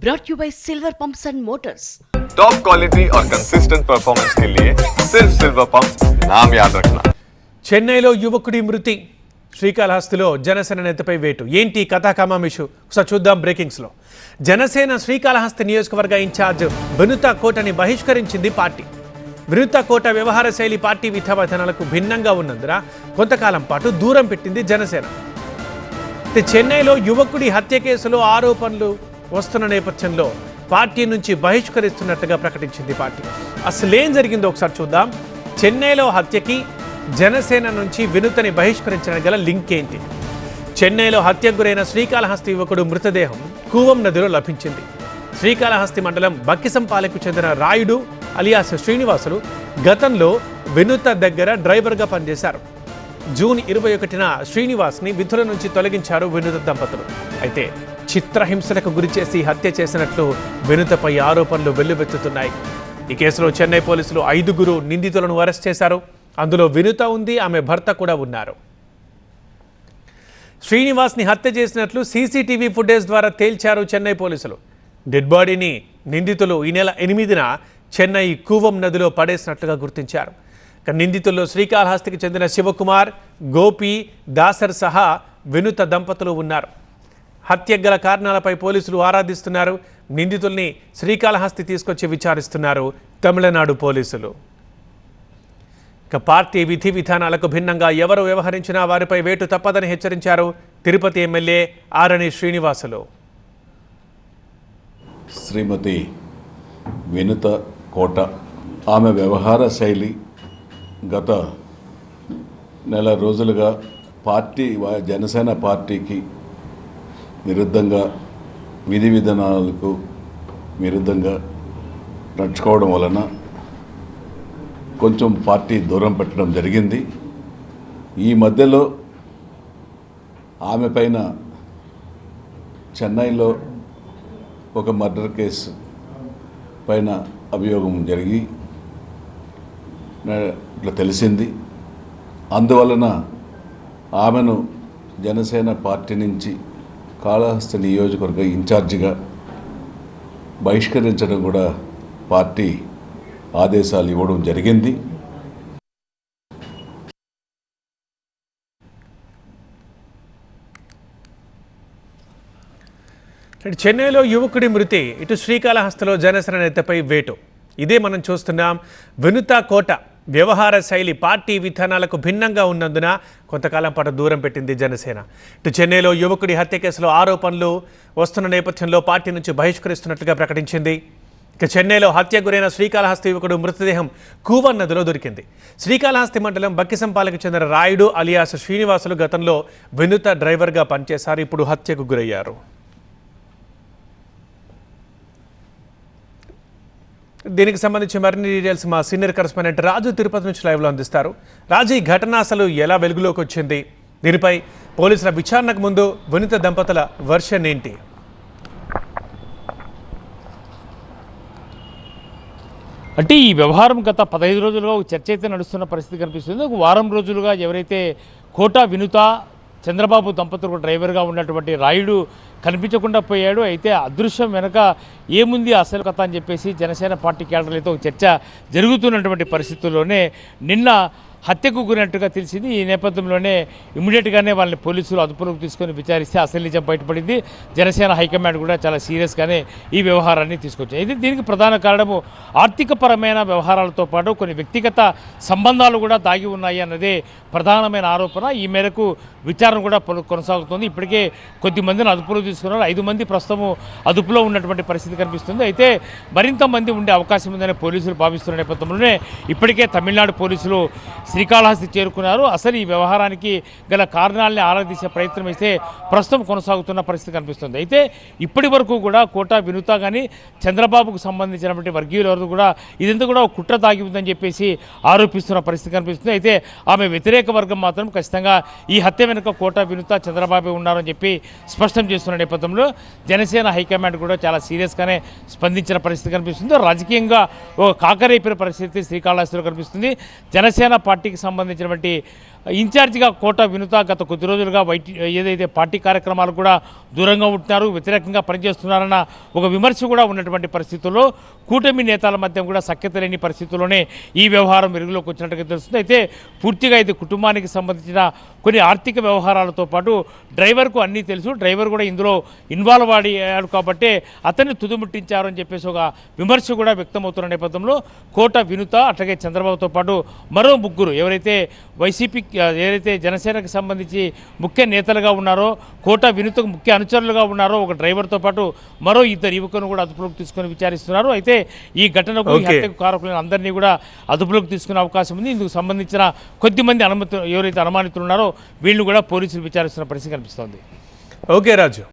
brought you by Silver Pumps and Motors. Top quality और consistent performance के लिए सिर्फ सिल्वर पंप नाम याद रखना చెన్నైలో యువకుడి మృతి శ్రీకాళహస్తిలో జనసేన నేతపై వేటు ఏంటి కథా కమామిషు ఒకసారి చూద్దాం బ్రేకింగ్స్లో జనసేన శ్రీకాళహస్తి నియోజకవర్గ ఇన్ఛార్జ్ వినుత కోటని బహిష్కరించింది పార్టీ వినుత కోట వ్యవహార శైలి పార్టీ విధావిధానాలకు భిన్నంగా ఉన్నందున కొంతకాలం పాటు దూరం పెట్టింది జనసేన అయితే చెన్నైలో యువకుడి హత్య కేసులో ఆరోపణలు వస్తున్న నేపథ్యంలో పార్టీ నుంచి బహిష్కరిస్తున్నట్టుగా ప్రకటించింది పార్టీ. అసలు ఏం జరిగిందో ఒకసారి చూద్దాం. చెన్నైలో హత్యకి జనసేన నుంచి వినుతని బహిష్కరించడానికి గల లింక్ ఏంటి? చెన్నైలో హత్యకు గురైన శ్రీకాళహస్తి యువకుడు మృతదేహం కూవం నదిలో లభించింది. శ్రీకాళహస్తి మండలం బక్కిసంపాలకు చెందిన రాయుడు అలియాస్ శ్రీనివాసులు గతంలో వినుత దగ్గర డ్రైవర్గా పనిచేశారు. జూన్ ఇరవై ఒకటిన శ్రీనివాస్ని విధుల నుంచి తొలగించారు వినుత దంపతులు. అయితే చిత్రహింసలకు గురిచేసి హత్య చేసినట్లు వినుతపై ఆరోపణలు వెల్లువెత్తుతున్నాయి. ఈ కేసులో చెన్నై పోలీసులు ఐదుగురు నిందితులను అరెస్ట్ చేశారు. అందులో వినుత ఉంది ఆమె భర్త కూడా ఉన్నారు. శ్రీనివాస్ని హత్య చేసినట్లు సీసీటీవీ ఫుటేజ్ ద్వారా తేల్చారు చెన్నై పోలీసులు. డెడ్ బాడీని నిందితులు ఈ నెల ఎనిమిదిన చెన్నై కూవం నదిలో పడేసినట్లుగా గుర్తించారు. నిందితుల్లో శ్రీకాళహస్తికి చెందిన శివకుమార్ గోపి దాసర్ సహా వినుత దంపతులు ఉన్నారు. హత్య గల కారణాలపై పోలీసులు ఆరాధిస్తున్నారు. నిందితుల్ని శ్రీకాళహస్తి తీసుకొచ్చి విచారిస్తున్నారు తమిళనాడు పోలీసులు. ఇక పార్టీ విధి విధానాలకు భిన్నంగా ఎవరు వ్యవహరించినా వారిపై వేటు తప్పదని హెచ్చరించారు తిరుపతి ఎమ్మెల్యే ఆరణి శ్రీనివాసులు. శ్రీమతి వినుత కోట ఆమె వ్యవహార శైలి గత నెల రోజులుగా పార్టీ జనసేన పార్టీకి విరుద్ధంగా విధి విధానాలకు విరుద్ధంగా నడుచుకోవడం వలన కొంచెం పార్టీ దూరం పెట్టడం జరిగింది. ఈ మధ్యలో ఆమె పైన చెన్నైలో ఒక మర్డర్ కేసు పైన అభియోగం జరిగి ఇట్లా తెలిసింది. అందువలన ఆమెను జనసేన పార్టీ నుంచి కాళహస్తి నియోజకవర్గ ఇన్ఛార్జిగా బహిష్కరించడం కూడా పార్టీ ఆదేశాలు ఇవ్వడం జరిగింది. చెన్నైలో యువకుడి మృతి ఇటు శ్రీకాళహస్తిలో జనసేన నేతపై వేటు. ఇదే మనం చూస్తున్నాం. వినుత కోట వ్యవహార శైలి పార్టీ విధానాలకు భిన్నంగా ఉన్నందున కొంతకాలం పాటు దూరం పెట్టింది జనసేన. ఇటు చెన్నైలో యువకుడి హత్య కేసులో ఆరోపణలు వస్తున్న నేపథ్యంలో పార్టీ నుంచి బహిష్కరిస్తున్నట్లుగా ప్రకటించింది. ఇక చెన్నైలో హత్య గురైన శ్రీకాళహస్తి యువకుడు మృతదేహం కూవన్ నదిలో దొరికింది. శ్రీకాళహస్తి మండలం బక్కిసంపాలకు చెందిన రాయుడు అలియాస్ శ్రీనివాసులు గతంలో వినుత డ్రైవర్గా పనిచేశారు. ఇప్పుడు హత్యకు గురయ్యారు. దీనికి సంబంధించి మరిన్ని డీటెయిల్స్ మా సీనియర్ కరెస్పాండెంట్ రాజు తిరుపతి నుంచి లైవ్లో అందిస్తారు. రాజు ఈ ఘటన అసలు ఎలా వెలుగులోకి వచ్చింది? దీనిపై పోలీసుల విచారణకు ముందు వినిత దంపతుల వర్షన్ ఏంటి? అంటే ఈ వ్యవహారం గత పదహైదు రోజులుగా ఒక చర్చ అయితే నడుస్తున్న పరిస్థితి కనిపిస్తుంది. ఒక వారం రోజులుగా ఎవరైతే కోటా వినుత చంద్రబాబు దంపతులకు డ్రైవర్గా ఉన్నటువంటి రాయుడు కనిపించకుండా పోయాడు. అయితే అదృశ్యం వెనక ఏముంది అసలు కథ అని చెప్పేసి జనసేన పార్టీ కేడర్లతో ఒక చర్చ జరుగుతున్నటువంటి పరిస్థితుల్లోనే నిన్న హత్యకు గురినట్టుగా తెలిసింది. ఈ నేపథ్యంలోనే ఇమ్మీడియట్గానే వాళ్ళని పోలీసులు అదుపులోకి తీసుకొని విచారిస్తే అసలు నిజం బయటపడింది. జనసేన హైకమాండ్ కూడా చాలా సీరియస్గానే ఈ వ్యవహారాన్ని తీసుకొచ్చాయి ఇది దీనికి ప్రధాన కారణము ఆర్థికపరమైన వ్యవహారాలతో పాటు కొన్ని వ్యక్తిగత సంబంధాలు కూడా దాగి ఉన్నాయి అన్నదే ప్రధానమైన ఆరోపణ. ఈ మేరకు విచారణ కూడా కొనసాగుతుంది. ఇప్పటికే కొద్ది మందిని అదుపులో తీసుకున్నారు. ఐదు మంది ప్రస్తుతము అదుపులో ఉన్నటువంటి పరిస్థితి కనిపిస్తుంది. అయితే మరింత మంది ఉండే అవకాశం ఉందని పోలీసులు భావిస్తున్న నేపథ్యంలోనే ఇప్పటికే తమిళనాడు పోలీసులు శ్రీకాళహస్తి చేరుకున్నారు. అసలు ఈ వ్యవహారానికి గల కారణాలని ఆరాధించే ప్రయత్నం అయితే ప్రస్తుతం కొనసాగుతున్న పరిస్థితి కనిపిస్తుంది. అయితే ఇప్పటి వరకు కూడా కోట వినుత కానీ చంద్రబాబుకు సంబంధించినటువంటి వర్గీయులు ఎవరు కూడా ఇదంతా కూడా ఒక కుట్ర తాగి ఉందని చెప్పేసి ఆరోపిస్తున్న పరిస్థితి కనిపిస్తుంది. అయితే ఆమె వ్యతిరేక వర్గం మాత్రం ఖచ్చితంగా ఈ హత్య వెనుక కోట వినుత చంద్రబాబు ఉన్నారని చెప్పి స్పష్టం చేస్తున్న నేపథ్యంలో జనసేన హైకమాండ్ కూడా చాలా సీరియస్గానే స్పందించిన పరిస్థితి కనిపిస్తుంది. రాజకీయంగా ఒక కాకరేపిన పరిస్థితి శ్రీకాళహస్తిలో కనిపిస్తుంది. జనసేన పార్టీ పార్టీకి సంబంధించినటువంటి ఇన్ఛార్జిగా కోట వినుత గత కొద్ది రోజులుగా వైటి ఏదైతే పార్టీ కార్యక్రమాలు కూడా దూరంగా ఉంటున్నారు వ్యతిరేకంగా పనిచేస్తున్నారన్న ఒక విమర్శ కూడా ఉన్నటువంటి పరిస్థితుల్లో కూటమి నేతల మధ్య కూడా సఖ్యత లేని పరిస్థితుల్లోనే ఈ వ్యవహారం వెలుగులోకి వచ్చినట్టుగా తెలుస్తుంది. అయితే పూర్తిగా ఇది కుటుంబానికి సంబంధించిన కొన్ని ఆర్థిక వ్యవహారాలతో పాటు డ్రైవర్కు అన్నీ తెలుసు. డ్రైవర్ కూడా ఇందులో ఇన్వాల్వ్ అయ్యాడు కాబట్టి అతన్ని తుదుముట్టించారు అని చెప్పేసి ఒక విమర్శ కూడా వ్యక్తమవుతున్న నేపథ్యంలో కోట వినుత అట్లాగే చంద్రబాబుతో పాటు మరో ముగ్గురు ఎవరైతే వైసీపీ ఏదైతే జనసేనకు సంబంధించి ముఖ్య నేతలుగా ఉన్నారో కోట వినుతకు ముఖ్య అనుచరులుగా ఉన్నారో ఒక డ్రైవర్తో పాటు మరో ఇద్దరు యువకులను కూడా అదుపులోకి తీసుకొని విచారిస్తున్నారు. అయితే ఈ ఘటనకు. హత్యకు కారకులైన అందరినీ కూడా అదుపులోకి తీసుకునే అవకాశం ఉంది. ఇందుకు సంబంధించిన కొద్ది మంది అనుమతి ఎవరైతే అనుమానితులు ఉన్నారో వీళ్ళు కూడా పోలీసులు విచారిస్తున్న పరిస్థితి కనిపిస్తోంది. ఓకే రాజు.